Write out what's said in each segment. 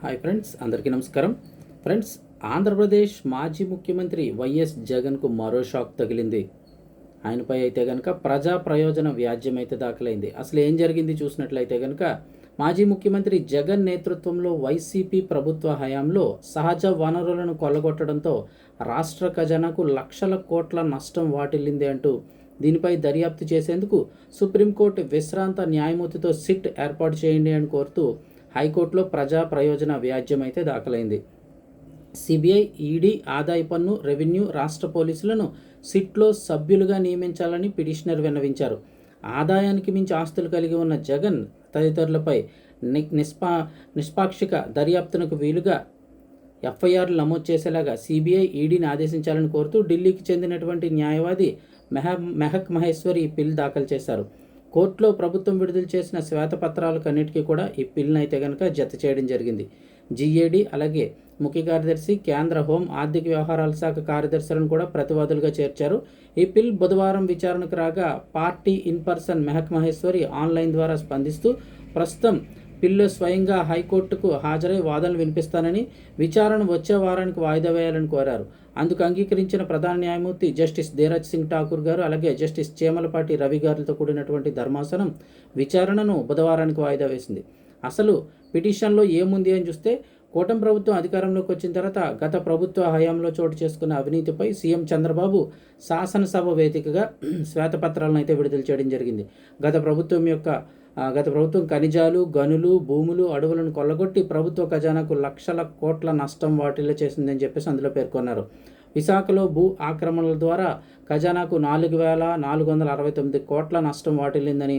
Hi friends అందరికీ నమస్కారం. Friends Andhra Pradesh మాజీ ముఖ్యమంత్రి వైఎస్ జగన్కు మరో షాక్ తగిలింది. ఆయనపై అయితే కనుక ప్రజా ప్రయోజన వ్యాజ్యం అయితే దాఖలైంది. అసలు ఏం జరిగింది చూసినట్లయితే కనుక మాజీ ముఖ్యమంత్రి జగన్ నేతృత్వంలో వైసీపీ ప్రభుత్వ హయాంలో సహజ వనరులను కొల్లగొట్టడంతో రాష్ట్ర ఖజానాకు లక్షల కోట్ల నష్టం వాటిల్లింది అంటూ దీనిపై దర్యాప్తు చేసేందుకు సుప్రీంకోర్టు విశ్రాంత న్యాయమూర్తితో సిట్ ఏర్పాటు చేయండి అని కోరుతూ హైకోర్టులో ప్రజా ప్రయోజన వ్యాజ్యం అయితే దాఖలైంది. సిబిఐ ఈడీ ఆదాయ పన్ను రెవెన్యూ రాష్ట్ర పోలీసులను సిట్లో సభ్యులుగా నియమించాలని పిటిషనర్ విన్నవించారు. ఆదాయానికి మించి ఆస్తులు కలిగి ఉన్న జగన్ తదితరులపై ని- నిష్పా నిష్పాక్షిక దర్యాప్తునకు వీలుగా ఎఫ్ఐఆర్లు నమోదు చేసేలాగా సిబిఐ ఈడీని ఆదేశించాలని కోరుతూ ఢిల్లీకి చెందినటువంటి న్యాయవాది మెహ మెహక్ మహేశ్వరి ఈ పిల్ దాఖలు చేశారు. కోర్టులో ప్రభుత్వం విడుదల చేసిన శ్వేతపత్రాలకన్నిటికీ కూడా ఈ పిల్ని అయితే కనుక జత చేయడం జరిగింది. జిఏడి అలాగే ముఖ్య కార్యదర్శి కేంద్ర హోం ఆర్థిక వ్యవహారాల శాఖ కార్యదర్శులను కూడా ప్రతివాదులుగా చేర్చారు. ఈ పిల్ బుధవారం విచారణకు రాగా party in person Mehak Maheshwari online ద్వారా స్పందిస్తూ ప్రస్తుతం పిల్లు స్వయంగా హైకోర్టుకు హాజరై వాదనలు వినిపిస్తానని విచారణ వచ్చే వారానికి వాయిదా వేయాలని కోరారు. అందుకు అంగీకరించిన ప్రధాన న్యాయమూర్తి జస్టిస్ ధీరజ్ సింగ్ ఠాకూర్ గారు అలాగే జస్టిస్ చేమలపాటి రవి గారితో కూడినటువంటి ధర్మాసనం విచారణను బుధవారానికి వాయిదా వేసింది. అసలు పిటిషన్లో ఏముంది అని చూస్తే కూటమి ప్రభుత్వం అధికారంలోకి వచ్చిన తర్వాత గత ప్రభుత్వ హయాంలో చోటు చేసుకున్న అవినీతిపై సీఎం చంద్రబాబు శాసనసభ వేదికగా శ్వేతపత్రాలను అయితే విడుదల చేయడం జరిగింది. గత ప్రభుత్వం యొక్క గత ప్రభుత్వం ఖనిజాలు గనులు భూములు అడవులను కొల్లగొట్టి ప్రభుత్వ ఖజానాకు లక్షల కోట్ల నష్టం వాటిల్లో చేసిందని చెప్పేసి అందులో పేర్కొన్నారు. విశాఖలో భూ ఆక్రమణల ద్వారా ఖజానాకు నాలుగు వేల నాలుగు వందల అరవై తొమ్మిది కోట్ల నష్టం వాటిల్లిందని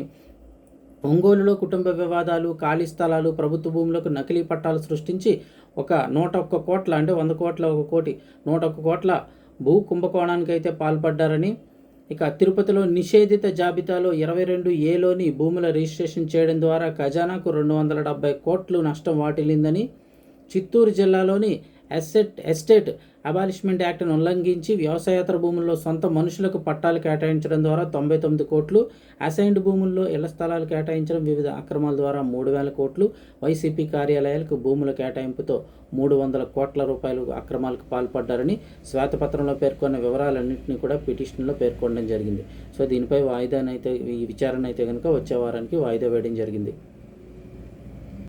ఒంగోలులో కుటుంబ వివాదాలు ఖాళీ స్థలాలు ప్రభుత్వ భూములకు నకిలీ పట్టాలు సృష్టించి ఒక నూట ఒక్క కోట్ల అంటే వంద కోట్ల ఒక కోటి నూట ఒక్క కోట్ల భూ కుంభకోణానికి అయితే పాల్పడ్డారని ఇక తిరుపతిలో నిషేధిత జాబితాలో ఇరవై రెండు ఏలోని భూముల రిజిస్ట్రేషన్ చేయడం ద్వారా ఖజానాకు రెండు వందల డెబ్బై కోట్లు నష్టం వాటిల్లిందని చిత్తూరు జిల్లాలోని ఎస్టేట్ ఎస్టేట్ అబాలిష్మెంట్ యాక్ట్ను ఉల్లంఘించి వ్యవసాయేతర భూముల్లో సొంత మనుషులకు పట్టాలు కేటాయించడం ద్వారా తొంభై తొమ్మిది కోట్లు అసైన్డ్ భూముల్లో ఇళ్ళ స్థలాలు కేటాయించడం వివిధ అక్రమాల ద్వారా మూడు వేల కోట్లు వైసీపీ కార్యాలయాలకు భూముల కేటాయింపుతో మూడు వందల కోట్ల రూపాయలు అక్రమాలకు పాల్పడ్డారని శ్వేతపత్రంలో పేర్కొన్న వివరాలన్నింటినీ కూడా పిటిషన్లో పేర్కొనడం జరిగింది. సో దీనిపై వాయిదానైతే ఈ విచారణ అయితే కనుక వచ్చే వారానికి వాయిదా వేయడం జరిగింది.